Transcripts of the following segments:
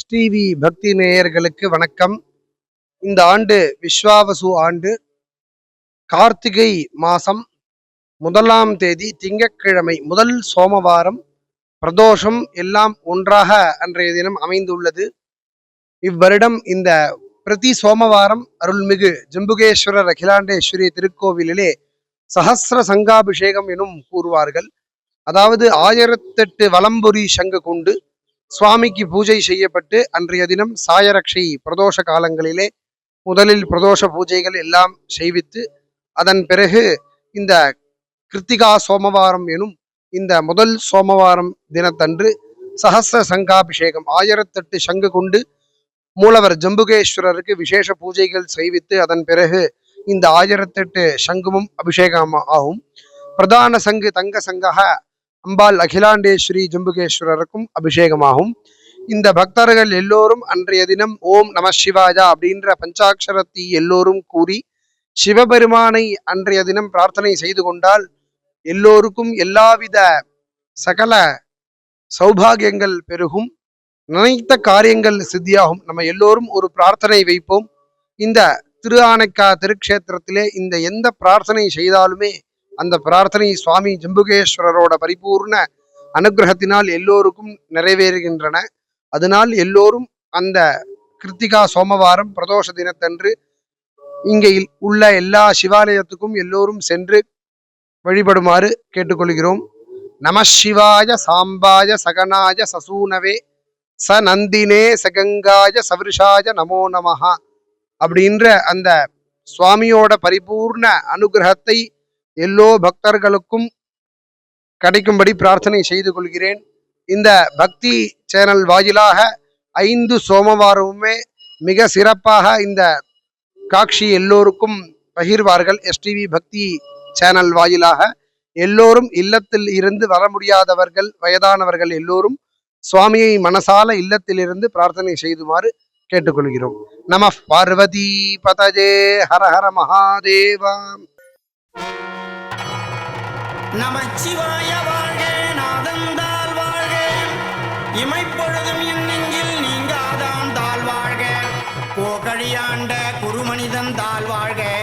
ஸ்ரீவி பக்தி நேயர்களுக்கு வணக்கம். இந்த ஆண்டு விஸ்வாவசு ஆண்டு கார்த்திகை மாசம் முதலாம் தேதி திங்கட்கிழமை முதல் சோமவாரம் பிரதோஷம் எல்லாம் ஒன்றாக அன்றைய தினம் அமைந்துள்ளது. இவ்வருடம் இந்த பிரதி சோமவாரம் அருள்மிகு ஜம்புகேஸ்வரர் அகிலாண்டேஸ்வரி திருக்கோவிலிலே சஹஸ்ர சங்காபிஷேகம் எனும் கூறுவார்கள். அதாவது ஆயிரத்தெட்டு வலம்புரி சங்கு கொண்டு சுவாமிக்கு பூஜை செய்யப்பட்டு அன்றைய தினம் சாயரக்ஷை பிரதோஷ காலங்களிலே முதலில் பிரதோஷ பூஜைகள் எல்லாம் செய்வித்து அதன் பிறகு இந்த கிருத்திகா சோமவாரம் எனும் இந்த முதல் சோமவாரம் தினத்தன்று சஹஸ்ர சங்காபிஷேகம் ஆயிரத்தெட்டு சங்கு கொண்டு மூலவர் ஜம்புகேஸ்வரருக்கு விசேஷ பூஜைகள் செய்வித்து அதன் பிறகு இந்த ஆயிரத்தெட்டு சங்குமும் அபிஷேகம் ஆகும். பிரதான சங்கு தங்க சங்கக அம்பாள் அகிலாண்டேஸ்வரி ஜம்புகேஸ்வரருக்கும் அபிஷேகமாகும். இந்த பக்தர்கள் எல்லோரும் அன்றைய தினம் ஓம் நம சிவாயா அப்படின்ற பஞ்சாட்சரத்தை எல்லோரும் கூறி சிவபெருமானை அன்றைய தினம் பிரார்த்தனை செய்து கொண்டால் எல்லோருக்கும் எல்லாவித சகல சௌபாகியங்கள் பெருகும். நினைத்த காரியங்கள் சித்தியாகும். நம்ம எல்லோரும் ஒரு பிரார்த்தனை வைப்போம். இந்த திரு ஆனைக்கா திருக்ஷேத்திரத்திலே இந்த எந்த பிரார்த்தனை செய்தாலுமே அந்த பிரார்த்தனை சுவாமி ஜம்புகேஸ்வரரோட பரிபூர்ண அனுகிரகத்தினால் எல்லோருக்கும் நிறைவேறுகின்றன. அதனால் எல்லோரும் அந்த கிருத்திகா சோமவாரம் பிரதோஷ தினத்தன்று இங்கே உள்ள எல்லா சிவாலயத்துக்கும் எல்லோரும் சென்று வழிபடுமாறு கேட்டுக்கொள்கிறோம். நம சிவாய சாம்பாய சகனாய சசூனவே ச நந்தினே சகங்காய சவிருஷாய நமோ நமஹா அப்படின்ற அந்த சுவாமியோட பரிபூர்ண அனுகிரகத்தை எல்லோ பக்தர்களுக்கும் கிடைக்கும்படி பிரார்த்தனை செய்து கொள்கிறேன். இந்த பக்தி சேனல் வாயிலாக ஐந்து சோமவாரமுமே மிக சிறப்பாக இந்த காட்சி எல்லோருக்கும் பகிர்வார்கள். எஸ்டிவி பக்தி சேனல் வாயிலாக எல்லோரும் இல்லத்தில் இருந்து வர முடியாதவர்கள் வயதானவர்கள் எல்லோரும் சுவாமியை மனசால இல்லத்திலிருந்து பிரார்த்தனை செய்துமாறு கேட்டுக்கொள்கிறோம். நம பார்வதி பதஜே ஹர ஹர மகாதேவா. நமச்சிவாய வாழ்க நாதந்தால் வாழ்க. இமைப்பொழுதும் என் நெஞ்சில் நீங்காதான் தாழ் வாழ்க. கோகழியாண்ட குருமனிதன் தாழ் வாழ்க.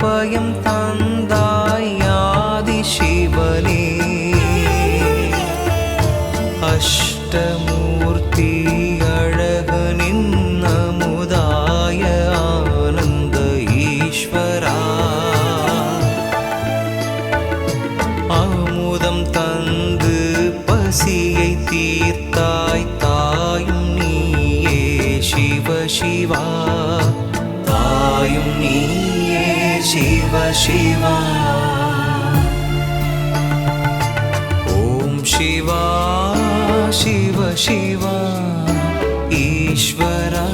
அபயம் தந்தாயாதி சிவனே அஷ்டம शिवा। ॐ शिवा शिव शिवा ईश्वरा।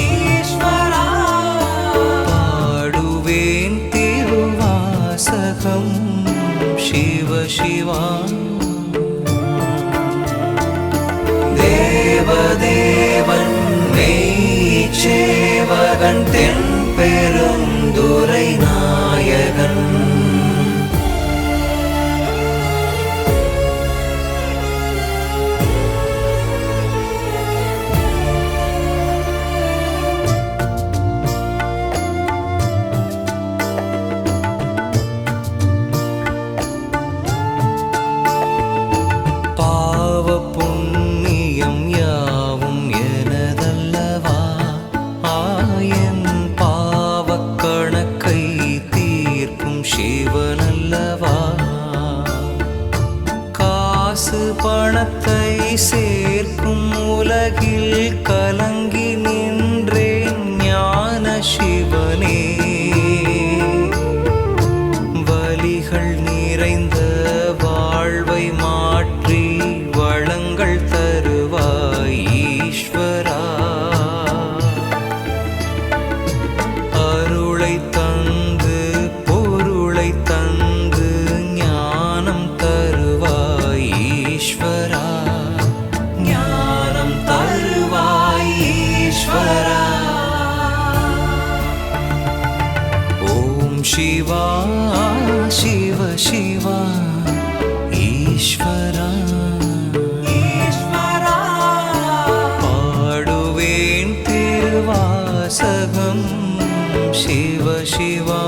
ईश्वराडुवेन्तिसहं शिव शिवा। देवदेवन्मे शिवगन्ध्यैरुन्दुरै सगं शिव शिवा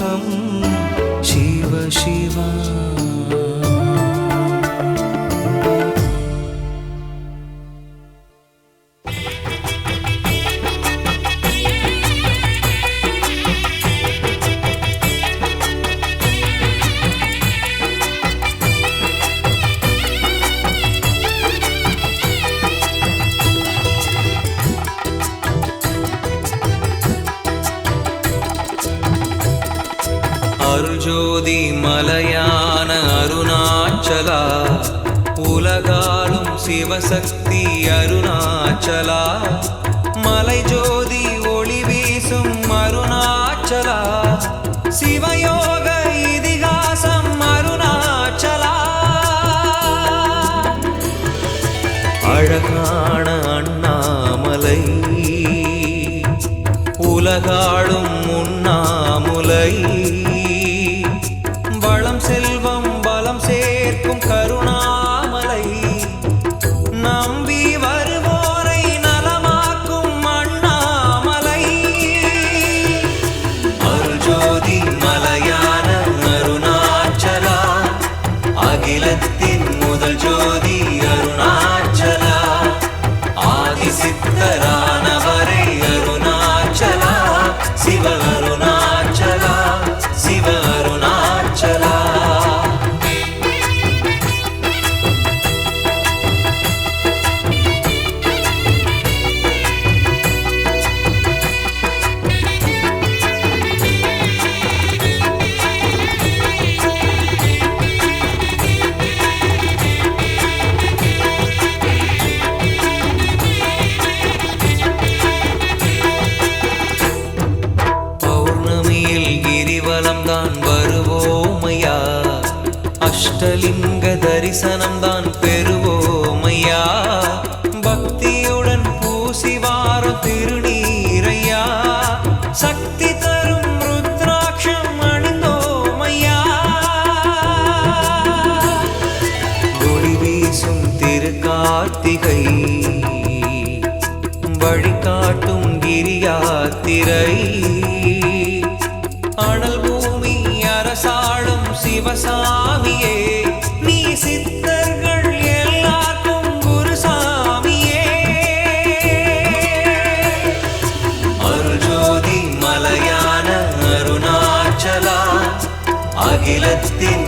hâm ஆளும் சிவசக்தி அருணாச்சலா. மலை ஜோதி ஒளி வீசும் அருணாச்சலா. சிவயோக இதிகாசம் அருணாச்சலா. அழகான அண்ணாமலை உலகாளும் முன்னாமுலை வளம் செல்வம் பலம் சேர்க்கும் கருணாமலை அஷ்டலிங்க தரிசனம் தான் பெறுவோமையா? பக்தியுடன் பூசி வார திருநீரையா? சக்தி தரும் ருத்ராட்சம் அணிந்தோமையா? ஒளி வீசும் திருக்கார்த்திகை வழிகாட்டும் கிரியாத்திரை. சிவசாமியே நீ சித்தர்கள் எல்லாருக்கும் குருசாமியே. அருஜோதி மலையான அருணாச்சலா அகிலத்தின்